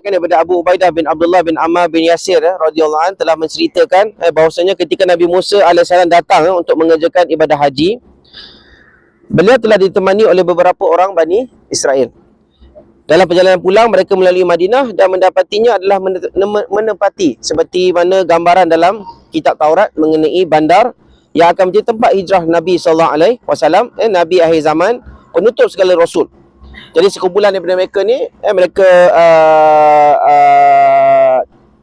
diriwayatkan daripada Abu Ubaidah bin Abdullah bin Ammar bin Yasir eh, radhiyallahu an telah menceritakan eh, bahawasanya ketika Nabi Musa alaihissalam datang eh, untuk mengerjakan ibadah haji beliau telah ditemani oleh beberapa orang Bani Israel. Dalam perjalanan pulang mereka melalui Madinah dan mendapatinya adalah mene- nem- menempati seperti mana gambaran dalam kitab Taurat mengenai bandar yang akan menjadi tempat hijrah Nabi sallallahu alaihi wasallam eh, Nabi akhir zaman penutup segala rasul. Jadi sekumpulan daripada mereka ni eh, mereka uh, uh,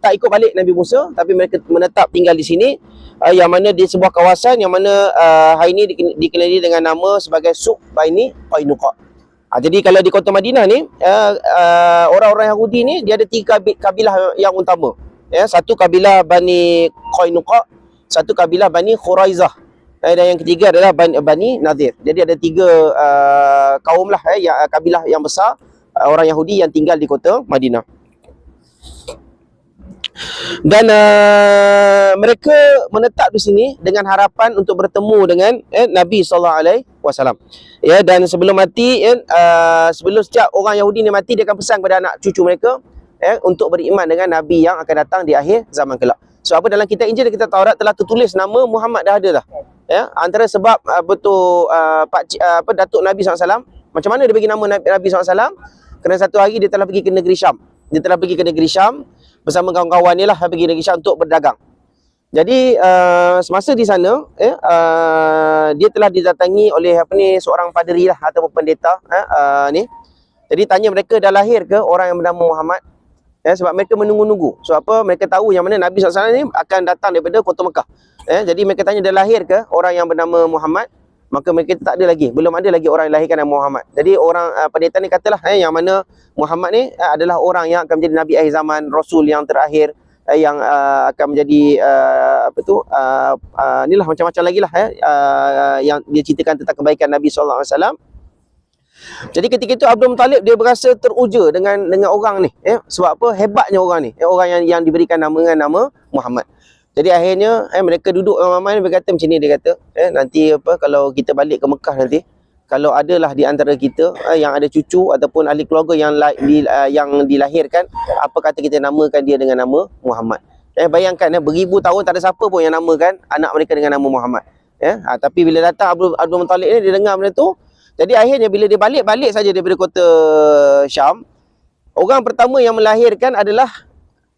tak ikut balik Nabi Musa tapi mereka menetap tinggal di sini uh, yang mana di sebuah kawasan yang mana uh, hari ini diken- dikenali dengan nama sebagai Suq Baini Qainuqa. Ha, jadi kalau di kota Madinah ni uh, uh, orang-orang Yahudi ni dia ada tiga kabi- kabilah yang utama. Ya, satu kabilah Bani Qainuqa, satu kabilah Bani Khuraizah. Eh, dan yang ketiga adalah Bani, Bani Nadir. Jadi ada tiga uh, kaum lah eh, yang, kabilah yang besar uh, orang Yahudi yang tinggal di kota Madinah. Dan uh, mereka menetap di sini dengan harapan untuk bertemu dengan eh, Nabi sallallahu alaihi wasallam. Ya dan sebelum mati ya, uh, sebelum setiap orang Yahudi ni mati dia akan pesan kepada anak cucu mereka ya untuk beriman dengan nabi yang akan datang di akhir zaman kelak. Sebab apa dalam kitab Injil dan kitab Taurat telah tertulis nama Muhammad dah ada dah. Ya, antara sebab uh, betul uh, Pak Cik, uh, apa Datuk Nabi SAW macam mana dia bagi nama Nabi, Nabi SAW? Kerana satu hari dia telah pergi ke negeri Syam. Dia telah pergi ke negeri Syam bersama kawan-kawan dia lah pergi negeri Syam untuk berdagang. Jadi uh, semasa di sana eh, uh, dia telah didatangi oleh apa ni seorang paderi lah ataupun pendeta eh, uh, ni. Jadi tanya mereka dah lahir ke orang yang bernama Muhammad? Eh, sebab mereka menunggu-nunggu. Sebab apa? Mereka tahu yang mana Nabi SAW ni akan datang daripada kota Mekah. Eh, jadi mereka tanya dah lahir ke orang yang bernama Muhammad? Maka mereka tak ada lagi. Belum ada lagi orang yang lahirkan nama Muhammad. Jadi orang uh, pendeta ni katalah eh, yang mana Muhammad ni uh, adalah orang yang akan menjadi Nabi akhir zaman, Rasul yang terakhir eh, yang uh, akan menjadi uh, apa tu uh, uh, inilah macam-macam lagi lah eh, uh, yang dia ceritakan tentang kebaikan Nabi SAW jadi ketika itu Abdul Muttalib dia berasa teruja dengan dengan orang ni eh sebab apa hebatnya orang ni eh, orang yang yang diberikan nama dengan nama Muhammad jadi akhirnya eh, mereka duduk ramai-ramai berkata macam ni dia kata eh nanti apa kalau kita balik ke Mekah nanti kalau adalah di antara kita eh, yang ada cucu ataupun ahli keluarga yang la, di, uh, yang dilahirkan apa kata kita namakan dia dengan nama Muhammad? Eh bayangkan eh, beribu tahun tak ada siapa pun yang namakan anak mereka dengan nama Muhammad. Ya ha, tapi bila datang Abdul Abdul Muttalib ni dia dengar benda tu jadi akhirnya bila dia balik balik saja daripada kota Syam orang pertama yang melahirkan adalah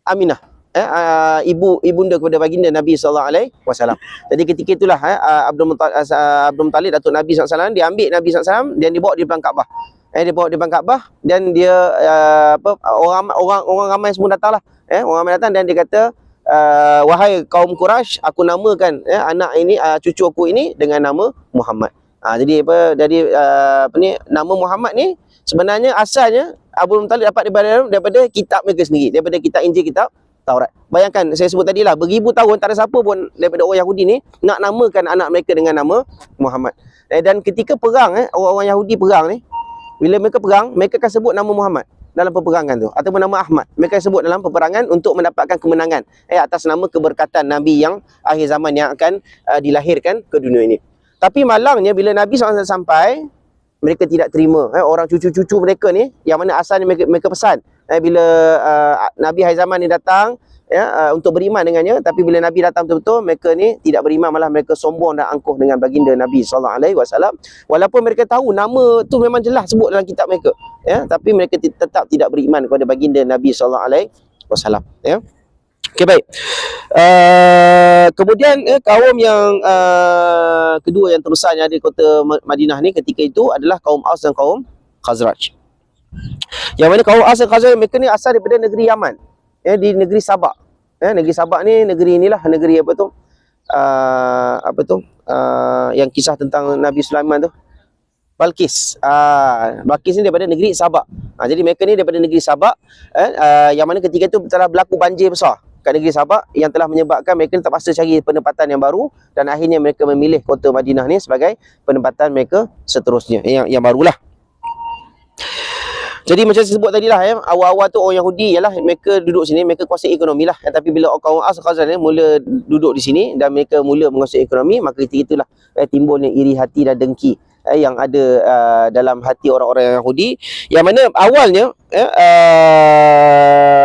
Aminah eh, uh, ibu ibunda kepada baginda Nabi sallallahu alaihi wasallam. Jadi ketika itulah eh, uh, Abdul uh, Abdul Muttalib Datuk Nabi sallallahu alaihi wasallam dia ambil Nabi sallallahu alaihi wasallam dan dibawa di belakang Kaabah. Eh dia bawa di belakang Kaabah dan dia uh, apa orang orang orang ramai semua datanglah. Eh orang ramai datang dan dia kata uh, wahai kaum Quraisy aku namakan eh, anak ini uh, cucu aku ini dengan nama Muhammad. Ha, jadi apa jadi uh, apa ni nama Muhammad ni sebenarnya asalnya Abu Muttalib dapat daripada daripada kitab mereka sendiri daripada kitab Injil kitab Taurat. Bayangkan saya sebut tadi lah beribu tahun tak ada siapa pun daripada orang Yahudi ni nak namakan anak mereka dengan nama Muhammad. Eh, dan ketika perang eh orang-orang Yahudi perang ni bila mereka perang mereka akan sebut nama Muhammad dalam peperangan tu ataupun nama Ahmad. Mereka sebut dalam peperangan untuk mendapatkan kemenangan eh atas nama keberkatan nabi yang akhir zaman yang akan uh, dilahirkan ke dunia ini. Tapi malangnya bila Nabi SAW sampai, mereka tidak terima. Eh, orang cucu-cucu mereka ni, yang mana asalnya mereka, mereka pesan. Eh, bila uh, Nabi hari zaman ni datang, ya, uh, untuk beriman dengannya, tapi bila Nabi datang betul-betul, mereka ni tidak beriman, malah mereka sombong dan angkuh dengan baginda Nabi SAW. Walaupun mereka tahu nama tu memang jelas sebut dalam kitab mereka. Ya, tapi mereka tetap tidak beriman kepada baginda Nabi SAW. Ya. Okey baik. Uh, kemudian eh, kaum yang uh, kedua yang terbesar yang ada di kota Madinah ni ketika itu adalah kaum Aus dan kaum Khazraj. Yang mana kaum Aus dan Khazraj mereka ni asal daripada negeri Yaman. Ya, di negeri Sabak. Ya, negeri Sabak ni negeri inilah negeri apa tu? Uh, apa tu? Uh, yang kisah tentang Nabi Sulaiman tu. Balkis. Uh, Balkis ni daripada negeri Sabak. Uh, jadi mereka ni daripada negeri Sabak eh, uh, yang mana ketika itu telah berlaku banjir besar kat negeri Sabak yang telah menyebabkan mereka terpaksa cari penempatan yang baru dan akhirnya mereka memilih kota Madinah ni sebagai penempatan mereka seterusnya yang yang barulah. Jadi macam saya sebut tadi lah ya, awal-awal tu orang Yahudi ialah mereka duduk sini, mereka kuasai ekonomi lah. Tapi bila orang As Khazraj ni mula duduk di sini dan mereka mula menguasai ekonomi, maka ketika itulah eh, timbulnya iri hati dan dengki eh, yang ada uh, dalam hati orang-orang Yahudi. Yang mana awalnya eh,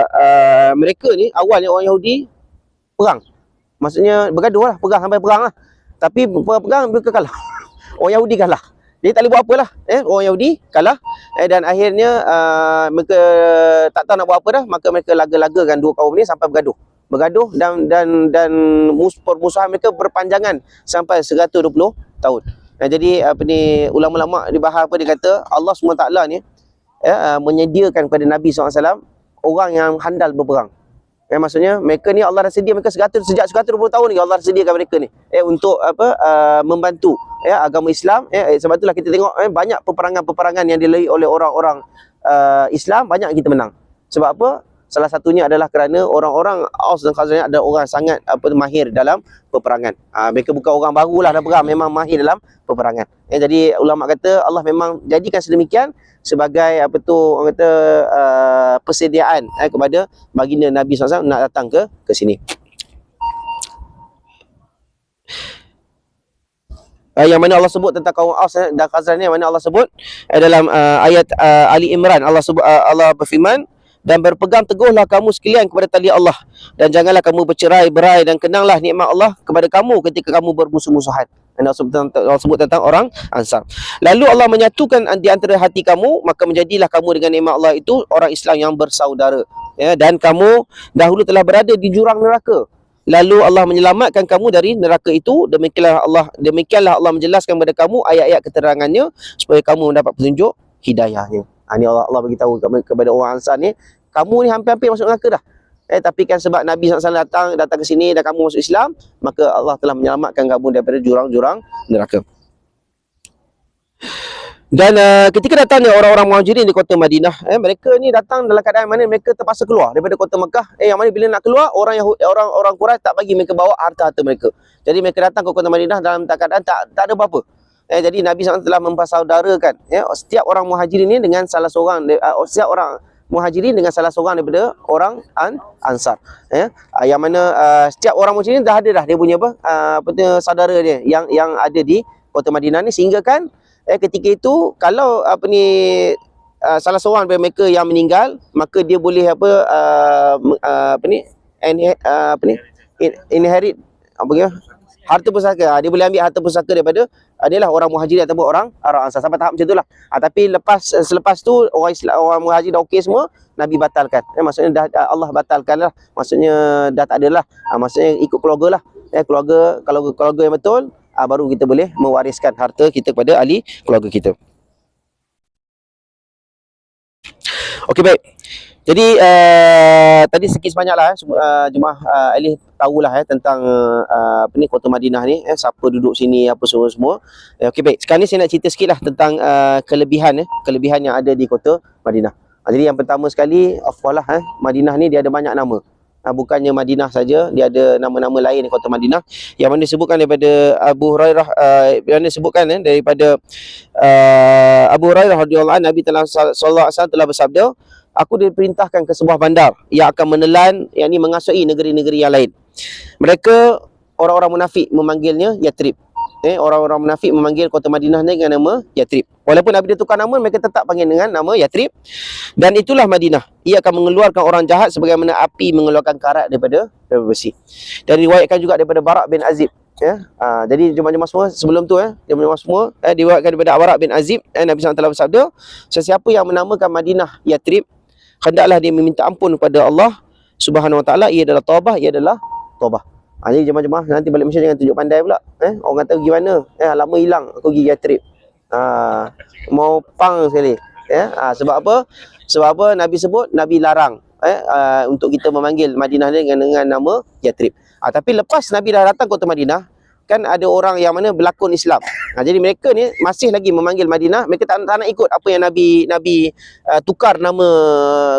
uh, mereka ni awalnya orang Yahudi perang. Maksudnya bergaduh lah, perang sampai perang lah. Tapi perang mereka kalah. Orang Yahudi kalah. Jadi tak boleh buat apalah. Eh, orang Yahudi kalah. Eh, dan akhirnya uh, mereka tak tahu nak buat apa dah. Maka mereka laga-lagakan dua kaum ni sampai bergaduh. Bergaduh dan dan dan mus, permusuhan mereka berpanjangan sampai 120 tahun. Nah, jadi apa ni ulama-ulama di bahar apa dia kata Allah SWT ni ya, uh, menyediakan kepada Nabi SAW orang yang handal berperang. Eh, maksudnya mereka ni Allah dah sedia mereka sejak sejak 120 tahun ni Allah dah sediakan mereka ni eh untuk apa uh, membantu ya agama Islam eh, eh sebab itulah kita tengok eh, banyak peperangan-peperangan yang dilalui oleh orang-orang uh, Islam banyak kita menang. Sebab apa? Salah satunya adalah kerana orang-orang Aus dan Khazraj ada orang sangat apa mahir dalam peperangan. Uh, mereka bukan orang barulah dah perang, memang mahir dalam peperangan. Eh, jadi ulama kata Allah memang jadikan sedemikian sebagai apa tu orang kata uh, persediaan eh, kepada baginda Nabi SAW nak datang ke ke sini. Uh, yang mana Allah sebut tentang kaum Aus dan Khazraj ni mana Allah sebut eh, dalam uh, ayat uh, Ali Imran Allah sebut uh, Allah berfirman dan berpegang teguhlah kamu sekalian kepada tali Allah dan janganlah kamu bercerai berai dan kenanglah nikmat Allah kepada kamu ketika kamu bermusuh-musuhan. Allah sebut, tentang, Allah sebut tentang orang Ansar. Lalu Allah menyatukan di antara hati kamu, maka menjadilah kamu dengan nikmat Allah itu orang Islam yang bersaudara. Ya, dan kamu dahulu telah berada di jurang neraka. Lalu Allah menyelamatkan kamu dari neraka itu. Demikianlah Allah demikianlah Allah menjelaskan kepada kamu ayat-ayat keterangannya supaya kamu mendapat petunjuk hidayahnya. Ha, ini Allah, Allah beritahu kepada orang Ansar ni, kamu ni hampir-hampir masuk neraka dah. Eh tapi kan sebab Nabi SAW datang datang ke sini dan kamu masuk Islam, maka Allah telah menyelamatkan kamu daripada jurang-jurang neraka. Dan uh, ketika datangnya orang-orang Muhajirin di kota Madinah, eh mereka ni datang dalam keadaan mana mereka terpaksa keluar daripada kota Mekah. Eh yang mana bila nak keluar, orang yang orang-orang Quraisy tak bagi mereka bawa harta-harta mereka. Jadi mereka datang ke kota Madinah dalam keadaan tak tak ada apa-apa. Eh, jadi Nabi SAW telah mempersaudarakan ya, setiap orang muhajirin ini dengan salah seorang, uh, setiap orang muhajirin dengan salah seorang daripada orang an, ansar ya. Uh, yang mana uh, setiap orang muhajirin dah ada dah dia punya apa uh, apa tu saudara dia yang yang ada di kota Madinah ni. Sehingga kan eh ketika itu kalau apa ni uh, salah seorang daripada mereka yang meninggal maka dia boleh apa uh, uh, apa ni in, uh, apa ni inherit apa dia harta pusaka. Dia boleh ambil harta pusaka daripada adalah orang muhajir ataupun orang orang ansar sampai tahap macam itulah ha, tapi lepas selepas tu orang Islam orang muhajir dah okey semua nabi batalkan. Eh, maksudnya dah Allah batalkan lah. Maksudnya dah tak adalah. Ha, maksudnya ikut keluarga lah. Eh, keluarga kalau keluarga yang betul ha, baru kita boleh mewariskan harta kita kepada ahli keluarga kita. Okey baik. Jadi uh, tadi sikit sebanyaklah eh, uh, jemaah uh, Alih tahulah eh, tentang uh, apa ni kota Madinah ni eh, siapa duduk sini apa semua semua. Eh, Okey baik. Sekarang ni saya nak cerita sikitlah tentang uh, kelebihan eh, kelebihan yang ada di kota Madinah. Uh, jadi yang pertama sekali of course lah eh, Madinah ni dia ada banyak nama. Uh, bukannya Madinah saja, dia ada nama-nama lain di kota Madinah yang mana disebutkan daripada Abu Hurairah uh, yang disebutkan eh, daripada uh, Abu Hurairah radhiyallahu anhu Nabi telah sallallahu alaihi wasallam telah bersabda aku diperintahkan ke sebuah bandar yang akan menelan yang ini mengasai negeri-negeri yang lain. Mereka orang-orang munafik memanggilnya Yatrib. Eh, orang-orang munafik memanggil kota Madinah ni dengan nama Yatrib. Walaupun Nabi dia tukar nama, mereka tetap panggil dengan nama Yatrib. Dan itulah Madinah. Ia akan mengeluarkan orang jahat sebagaimana api mengeluarkan karat daripada, daripada besi. Dan diriwayatkan juga daripada Barak bin Azib. Ya, ha, jadi jemaah-jemaah semua sebelum tu eh, jemaah semua eh, diriwayatkan daripada Barak bin Azib eh, Nabi SAW bersabda, sesiapa yang menamakan Madinah Yatrib, hendaklah dia meminta ampun kepada Allah Subhanahu Wa Taala. Ia adalah taubah ia adalah taubah. Ha, jadi jemaah-jemaah nanti balik Malaysia jangan tunjuk pandai pula. Eh orang kata pergi mana? Eh lama hilang. Aku pergi trip. Ha, mau pang sekali. Ya ha, sebab apa? Sebab apa Nabi sebut? Nabi larang. Eh uh, untuk kita memanggil Madinah ni dengan dengan nama Yatrib. Ah tapi lepas Nabi dah datang kota Madinah, kan ada orang yang mana berlakon Islam. Ha, jadi mereka ni masih lagi memanggil Madinah. Mereka tak, tak nak ikut apa yang Nabi Nabi uh, tukar nama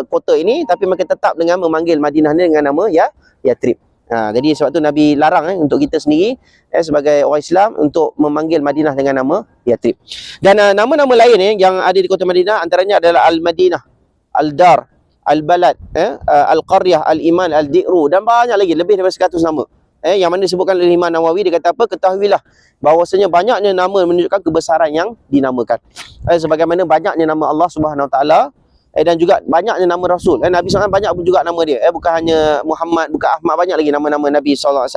kota ini, tapi mereka tetap dengan memanggil Madinah ni dengan nama ya Yatrib. Ha, jadi sebab tu Nabi larang eh, untuk kita sendiri eh, sebagai orang Islam untuk memanggil Madinah dengan nama Yatrib. Dan uh, nama-nama lain eh, yang ada di kota Madinah antaranya adalah Al-Madinah, Al-Dar, Al-Balad, eh, uh, Al-Qaryah, Al-Iman, Al-Di'ru dan banyak lagi lebih daripada 100 nama eh yang mana disebutkan oleh Imam Nawawi dia kata apa ketahuilah bahawasanya banyaknya nama menunjukkan kebesaran yang dinamakan eh sebagaimana banyaknya nama Allah Subhanahu taala eh, dan juga banyaknya nama Rasul. Eh, Nabi SAW banyak pun juga nama dia. Eh, bukan hanya Muhammad, bukan Ahmad, banyak lagi nama-nama Nabi SAW.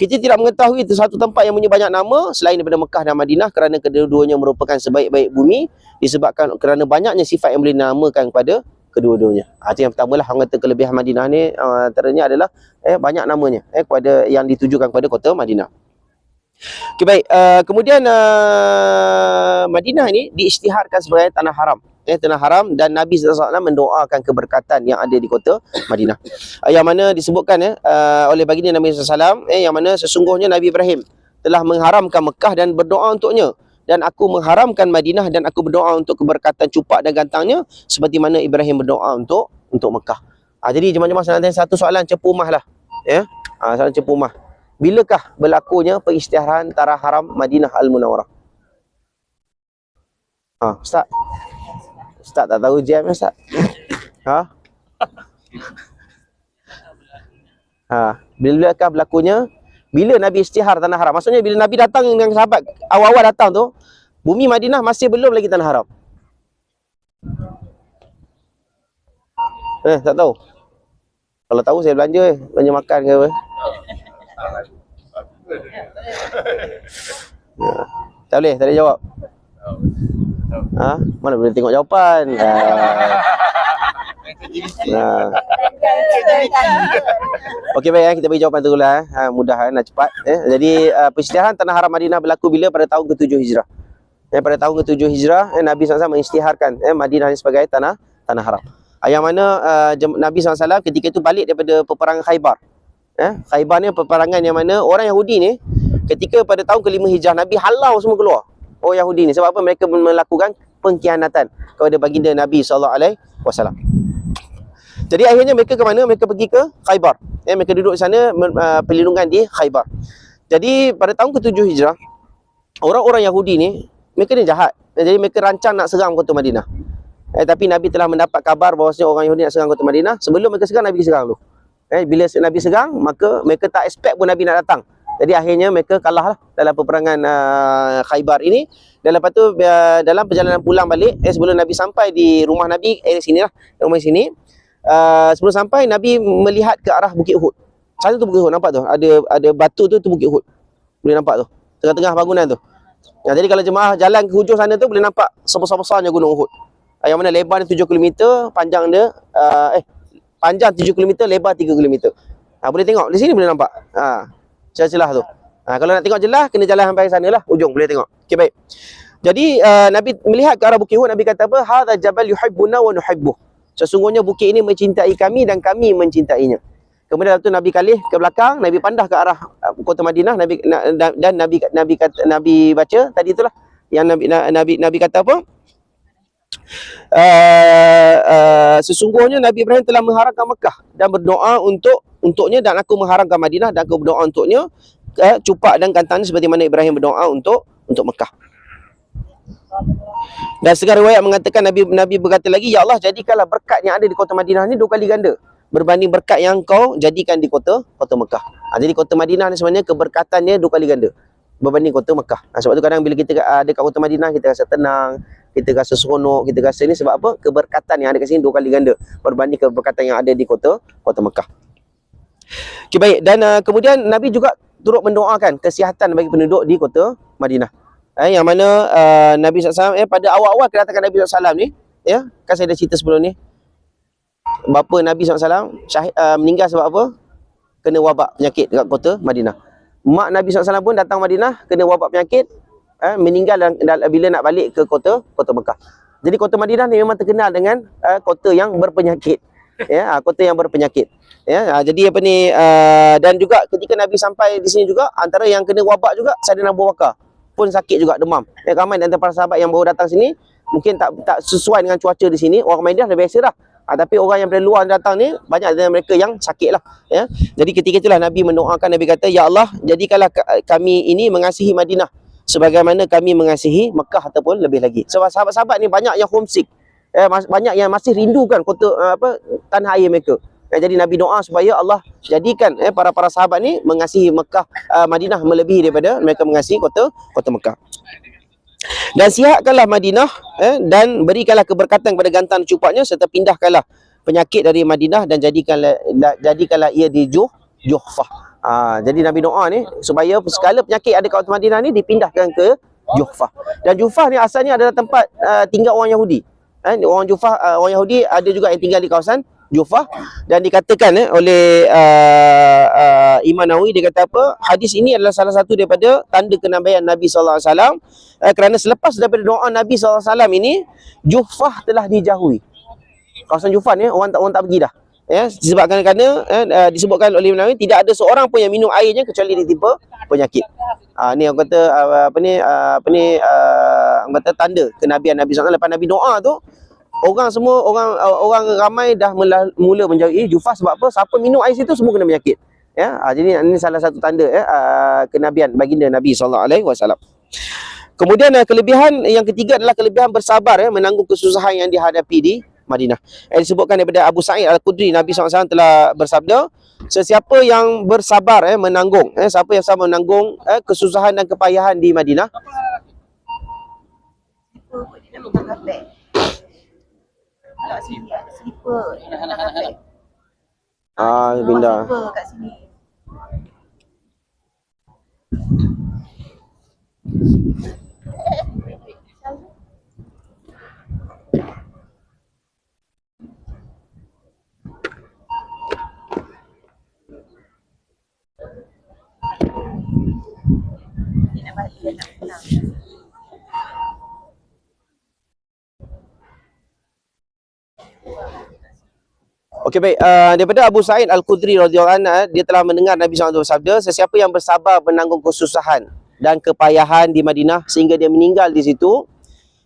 Kita tidak mengetahui itu satu tempat yang punya banyak nama selain daripada Mekah dan Madinah kerana kedua-duanya merupakan sebaik-baik bumi disebabkan kerana banyaknya sifat yang boleh dinamakan kepada kedua-duanya. Ha, itu yang pertama lah, orang kata kelebihan Madinah ni uh, antaranya adalah eh, banyak namanya eh, kepada yang ditujukan kepada kota Madinah. Okay, baik. Uh, kemudian uh, Madinah ni diisytiharkan sebagai tanah haram eh, tanah haram dan Nabi SAW mendoakan keberkatan yang ada di kota Madinah. Uh, yang mana disebutkan eh, uh, oleh baginda Nabi SAW eh, yang mana sesungguhnya Nabi Ibrahim telah mengharamkan Mekah dan berdoa untuknya dan aku mengharamkan Madinah dan aku berdoa untuk keberkatan cupak dan gantangnya seperti mana Ibrahim berdoa untuk untuk Mekah. Ha, jadi jemaah-jemaah saya satu soalan cepumah lah. Ya. Ha, soalan cepumah. Bilakah berlakunya pengisytiharan Tanah Haram Madinah Al-Munawwarah? Ha, Ustaz. Ustaz tak tahu jam ya Ustaz? Ha? Ha, bilakah berlakunya bila Nabi istihar tanah haram? Maksudnya bila Nabi datang dengan sahabat awal-awal datang tu, bumi Madinah masih belum lagi tanah haram. Eh, tak tahu. Kalau tahu saya belanja eh, belanja makan ke apa. Ya. Tak boleh, tak boleh jawab. Ha? Mana boleh tengok jawapan? Ha. ha. Okey baik eh, kita bagi jawapan dulu lah. Eh. Ha, mudah eh, nak cepat. Eh. Jadi uh, pengisytiharan Tanah Haram Madinah berlaku bila pada tahun ke-7 Hijrah. Eh, pada tahun ke-7 Hijrah, eh, Nabi SAW mengisytiharkan eh, Madinah sebagai tanah tanah haram. Ah, yang mana uh, Nabi SAW ketika itu balik daripada peperangan Khaybar. Eh, Khaybar ni peperangan yang mana orang Yahudi ni ketika pada tahun ke-5 Hijrah Nabi halau semua keluar oh, Yahudi ni sebab apa mereka melakukan pengkhianatan kepada baginda Nabi wasallam. Jadi akhirnya mereka ke mana? Mereka pergi ke Khaybar. Ya, mereka duduk di sana uh, perlindungan di Khaybar. Jadi pada tahun ke-7 Hijrah, orang-orang Yahudi ni mereka ni jahat. Jadi mereka rancang nak serang kota Madinah. Eh, tapi Nabi telah mendapat kabar bahawa orang Yahudi nak serang kota Madinah. Sebelum mereka serang, Nabi serang dulu. Eh, bila Nabi serang, maka mereka tak expect pun Nabi nak datang. Jadi akhirnya mereka kalah lah dalam peperangan uh, Khaybar ini. Dan lepas tu uh, dalam perjalanan pulang balik, eh, sebelum Nabi sampai di rumah Nabi, eh sini lah, rumah sini. Uh, sebelum sampai, Nabi melihat ke arah Bukit Uhud. Sana tu Bukit Uhud, nampak tu? Ada ada batu tu, tu Bukit Uhud. Boleh nampak tu? Tengah-tengah bangunan tu. Ya, jadi kalau jemaah jalan ke hujung sana tu, boleh nampak sebesar-besarnya Gunung Uhud. Uh, yang mana lebar dia 7 km, panjang dia, uh, eh, panjang 7 km, lebar 3 km. Ha, boleh tengok, di sini boleh nampak. Ha, celah-celah tu. Ha, kalau nak tengok jelas, kena jalan sampai sana lah. Ujung boleh tengok. Okey, baik. Jadi, uh, Nabi melihat ke arah Bukit Uhud, Nabi kata apa? Hadha jabal yuhibbuna wa nuhibbuh. Sesungguhnya bukit ini mencintai kami dan kami mencintainya. Kemudian tu Nabi kalih ke belakang, Nabi pandah ke arah uh, kota Madinah, Nabi dan Nabi Nabi kata Nabi baca tadi itulah yang Nabi Nabi Nabi kata apa? Uh, uh, sesungguhnya Nabi Ibrahim telah mengharamkan Mekah dan berdoa untuk untuknya dan aku mengharamkan Madinah dan aku berdoa untuknya eh, cupak dan kantang seperti mana Ibrahim berdoa untuk untuk Mekah. Dan segar riwayat mengatakan Nabi Nabi berkata lagi, Ya Allah jadikanlah berkat yang ada di kota Madinah ni dua kali ganda berbanding berkat yang kau jadikan di kota kota Mekah. Ha, jadi kota Madinah ni sebenarnya keberkatannya dua kali ganda berbanding kota Mekah. Ha, sebab tu kadang bila kita ada kat kota Madinah kita rasa tenang, kita rasa seronok, kita rasa ni sebab apa? Keberkatan yang ada kat sini dua kali ganda berbanding keberkatan yang ada di kota kota Mekah. Okay, baik. Dan uh, kemudian Nabi juga turut mendoakan kesihatan bagi penduduk di kota Madinah. Eh, yang mana uh, Nabi SAW, eh, pada awal-awal kedatangan Nabi SAW ni, ya, kan saya dah cerita sebelum ni, bapa Nabi SAW syahid, uh, meninggal sebab apa? Kena wabak penyakit dekat kota Madinah. Mak Nabi SAW pun datang Madinah, kena wabak penyakit, eh, meninggal dan, dan, bila nak balik ke kota kota Mekah. Jadi kota Madinah ni memang terkenal dengan uh, kota yang berpenyakit. ya, kota yang berpenyakit. Ya, ha, jadi apa ni uh, dan juga ketika Nabi sampai di sini juga antara yang kena wabak juga Saidina Abu Bakar pun sakit juga demam. Ya, ramai antara para sahabat yang baru datang sini mungkin tak tak sesuai dengan cuaca di sini. Orang Madinah dah biasa dah. Ha, tapi orang yang dari luar datang ni banyak dari mereka yang sakit lah. Ya. Jadi ketika itulah Nabi mendoakan Nabi kata Ya Allah jadikanlah kami ini mengasihi Madinah sebagaimana kami mengasihi Mekah ataupun lebih lagi. Sebab sahabat-sahabat ni banyak yang homesick. Ya, banyak yang masih rindukan kota uh, apa tanah air mereka. Eh, jadi Nabi doa supaya Allah jadikan eh, para para sahabat ni mengasihi Mekah uh, Madinah melebihi daripada mereka mengasihi kota kota Mekah. Dan sihatkanlah Madinah eh, dan berikanlah keberkatan kepada gantan cupaknya serta pindahkanlah penyakit dari Madinah dan jadikanlah jadikanlah ia di Juh, Juhfah. Ha, jadi Nabi doa ni supaya segala penyakit ada kat Madinah ni dipindahkan ke Juhfah. Dan Juhfah ni asalnya adalah tempat uh, tinggal orang Yahudi. Eh, orang Juhfah uh, orang Yahudi ada juga yang tinggal di kawasan Jufah. Dan dikatakan eh, oleh uh, uh, Imam Nawawi dia kata apa? Hadis ini adalah salah satu daripada tanda kenabian Nabi sallallahu alaihi wasallam. Uh, kerana selepas daripada doa Nabi sallallahu alaihi wasallam ini Jufah telah dijauhi. Kawasan Jufah ni orang tak orang tak pergi dah. Ya disebabkan kerana eh, uh, disebutkan oleh Imam Nawawi tidak ada seorang pun yang minum airnya kecuali ditimpa penyakit. Uh, ni orang kata uh, apa ni uh, apa ni uh, orang kata tanda kenabian Nabi sallallahu alaihi wasallam. Lepas Nabi doa tu orang semua orang uh, orang ramai dah mula, menjauhi jufah sebab apa? Siapa minum air situ? Semua kena penyakit ya uh, jadi ini salah satu tanda ya uh, kenabian baginda Nabi sallallahu alaihi wasallam. Kemudian uh, kelebihan yang ketiga adalah kelebihan bersabar ya menanggung kesusahan yang dihadapi di Madinah. Yang disebutkan daripada Abu Sa'id Al-Khudri Nabi SAW telah bersabda sesiapa yang bersabar eh, menanggung eh, siapa yang sama menanggung eh, kesusahan dan kepayahan di Madinah kapek. Ah, Semua pindah. slipper kat sini. Dia nak balik, dia nak pulang. Okey baik, uh, daripada Abu Sa'id Al-Khudri radhiyallahu anhu, eh, dia telah mendengar Nabi SAW bersabda, sesiapa yang bersabar menanggung kesusahan dan kepayahan di Madinah sehingga dia meninggal di situ,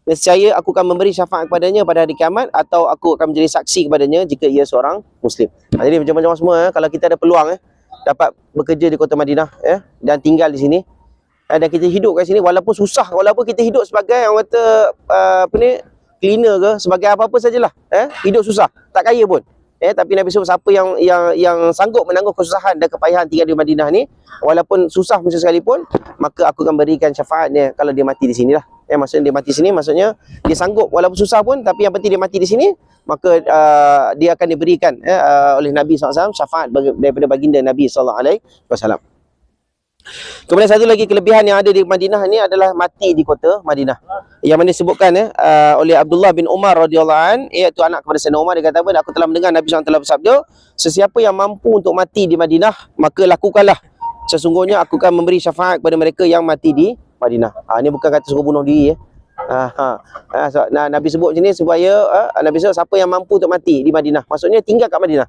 nescaya aku akan memberi syafaat kepadanya pada hari kiamat atau aku akan menjadi saksi kepadanya jika ia seorang muslim. Ha, jadi macam-macam semua eh, kalau kita ada peluang eh dapat bekerja di kota Madinah eh dan tinggal di sini eh, dan kita hidup kat sini walaupun susah walaupun kita hidup sebagai orang kata uh, apa ni cleaner ke sebagai apa-apa sajalah eh hidup susah tak kaya pun eh tapi Nabi SAW siapa yang yang yang sanggup menanggung kesusahan dan kepayahan tinggal di Madinah ni walaupun susah macam sekalipun maka aku akan berikan syafaatnya kalau dia mati di sinilah eh maksudnya dia mati di sini maksudnya dia sanggup. Walaupun susah pun tapi yang penting dia mati di sini maka uh, dia akan diberikan eh, uh, oleh Nabi SAW syafaat daripada baginda Nabi SAW Kemudian satu lagi kelebihan yang ada di Madinah ni adalah mati di kota Madinah. Yang mana disebutkan eh, uh, oleh Abdullah bin Umar radhiyallahu an, iaitu anak kepada Sayyidina Umar dia kata apa? Aku telah mendengar Nabi SAW telah bersabda, sesiapa yang mampu untuk mati di Madinah, maka lakukanlah. Sesungguhnya aku akan memberi syafaat kepada mereka yang mati di Madinah. Ha, ini bukan kata suruh bunuh diri ya. Ha, ha. Ha, so, nah, Nabi sebut macam ni supaya uh, Nabi sebut siapa yang mampu untuk mati di Madinah. Maksudnya tinggal kat Madinah.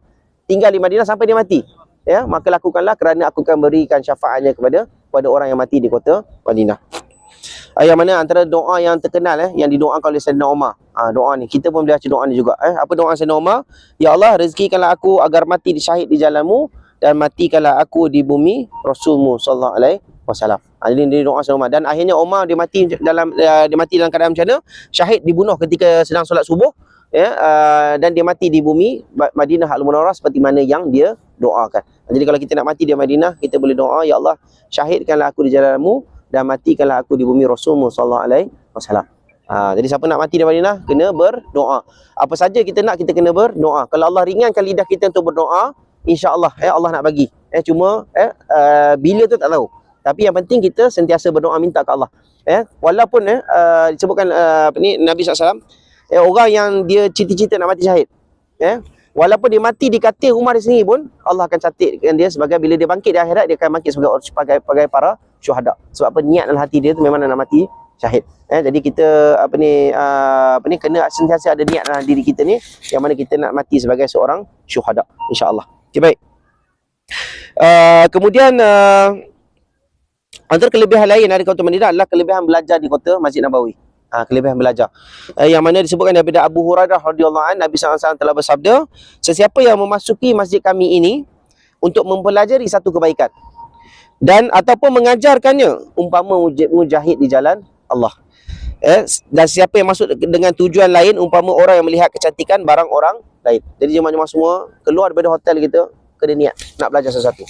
Tinggal di Madinah sampai dia mati ya maka lakukanlah kerana aku akan berikan syafaatnya kepada kepada orang yang mati di kota Madinah. Uh, yang mana antara doa yang terkenal eh yang didoakan oleh Sayyidina Umar. Ah doa ni kita pun boleh baca doa ni juga eh. Apa doa Sayyidina Umar? Ya Allah rezekikanlah aku agar mati di syahid di jalanmu dan matikanlah aku di bumi Rasulmu sallallahu alaihi wasallam. Ah ini dia doa Sayyidina Umar dan akhirnya Umar dia mati dalam dia mati dalam keadaan macam mana? Syahid dibunuh ketika sedang solat subuh ya uh, dan dia mati di bumi Madinah Al-Munawwarah seperti mana yang dia doakan. Jadi kalau kita nak mati di Madinah, kita boleh doa, Ya Allah, syahidkanlah aku di jalanmu dan matikanlah aku di bumi Rasulmu sallallahu alaihi wasallam. Ha, jadi siapa nak mati di Madinah, kena berdoa. Apa saja kita nak, kita kena berdoa. Kalau Allah ringankan lidah kita untuk berdoa, insya-Allah eh Allah nak bagi. Eh cuma eh uh, bila tu tak tahu. Tapi yang penting kita sentiasa berdoa minta ke Allah. Eh walaupun eh uh, disebutkan uh, apa ni Nabi SAW eh orang yang dia cita-cita nak mati syahid. Eh Walaupun dia mati di katil rumah di sini pun Allah akan catatkan dia sebagai bila dia bangkit di akhirat dia akan bangkit sebagai sebagai, sebagai para syuhada. Sebab apa niat dalam hati dia tu memang nak mati syahid. Eh jadi kita apa ni uh, apa ni kena sentiasa ada niat dalam diri kita ni yang mana kita nak mati sebagai seorang syuhada insya-Allah. Okey baik. Uh, kemudian uh, antara kelebihan lain dari kota Madinah adalah kelebihan belajar di kota Masjid Nabawi. Ha, kelebihan belajar. Eh, yang mana disebutkan daripada Abu Hurairah radhiyallahu an Nabi SAW telah bersabda, sesiapa yang memasuki masjid kami ini untuk mempelajari satu kebaikan dan ataupun mengajarkannya umpama mujahid di jalan Allah. Eh, dan siapa yang masuk dengan tujuan lain umpama orang yang melihat kecantikan barang orang lain. Jadi jemaah-jemaah semua keluar daripada hotel kita kena niat nak belajar sesuatu.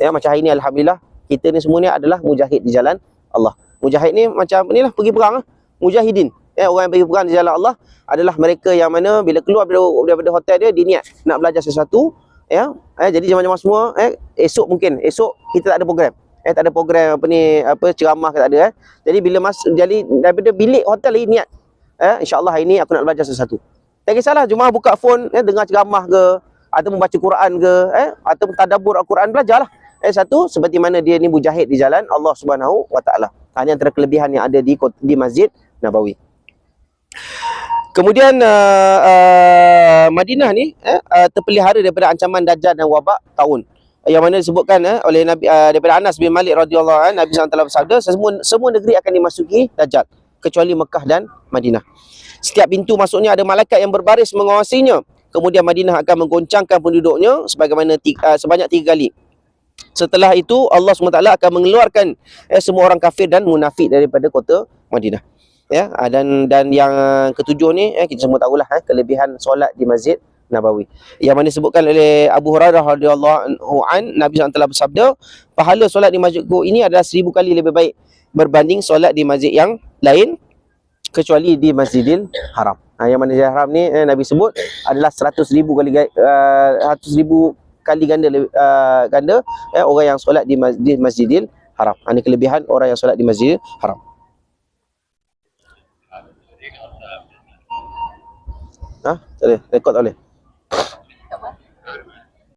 Ya macam hari ni alhamdulillah kita ni semua ni adalah mujahid di jalan Allah. Mujahid ni macam inilah pergi perang lah mujahidin. Eh, orang yang pergi perang di jalan Allah adalah mereka yang mana bila keluar daripada, daripada hotel dia, dia niat nak belajar sesuatu. Ya, eh, jadi jemaah-jemaah semua, eh, esok mungkin, esok kita tak ada program. Eh, tak ada program apa ni, apa ceramah tak ada. Eh. Jadi bila mas, jadi daripada bilik hotel lagi niat. Eh, InsyaAllah hari ni aku nak belajar sesuatu. Tak kisahlah, jemaah buka phone, eh, dengar ceramah ke, atau membaca Quran ke, eh, atau tadabbur Al-Quran, belajarlah. Eh, satu, seperti mana dia ni mujahid di jalan Allah Subhanahu Wa Taala. Hanya antara kelebihan yang ada di di Masjid Nabawi. Kemudian uh, uh, Madinah ni eh, uh, terpelihara daripada ancaman dajjal dan wabak tahun. Yang mana disebutkan eh, oleh Nabi uh, daripada Anas bin Malik radhiyallahu anhu Nabi SAW bersabda semua semua negeri akan dimasuki dajjal kecuali Mekah dan Madinah. Setiap pintu masuknya ada malaikat yang berbaris mengawasinya. Kemudian Madinah akan menggoncangkan penduduknya sebagaimana tiga, uh, sebanyak tiga kali. Setelah itu Allah SWT akan mengeluarkan eh, semua orang kafir dan munafik daripada kota Madinah. Ya, ah, dan dan yang ketujuh ni eh, kita semua tahulah eh, kelebihan solat di Masjid Nabawi. Yang mana disebutkan oleh Abu Hurairah radhiyallahu an Nabi SAW telah bersabda, pahala solat di masjidku ini adalah seribu kali lebih baik berbanding solat di masjid yang lain kecuali di Masjidil Haram. Ha, yang mana Masjidil Haram ni eh, Nabi sebut adalah 100 ribu kali uh, 100 ribu kali ganda uh, ganda eh, orang yang solat di, di Masjidil Haram. Ha, ini kelebihan orang yang solat di Masjidil Haram. Ha? Tak boleh. Rekod tak boleh.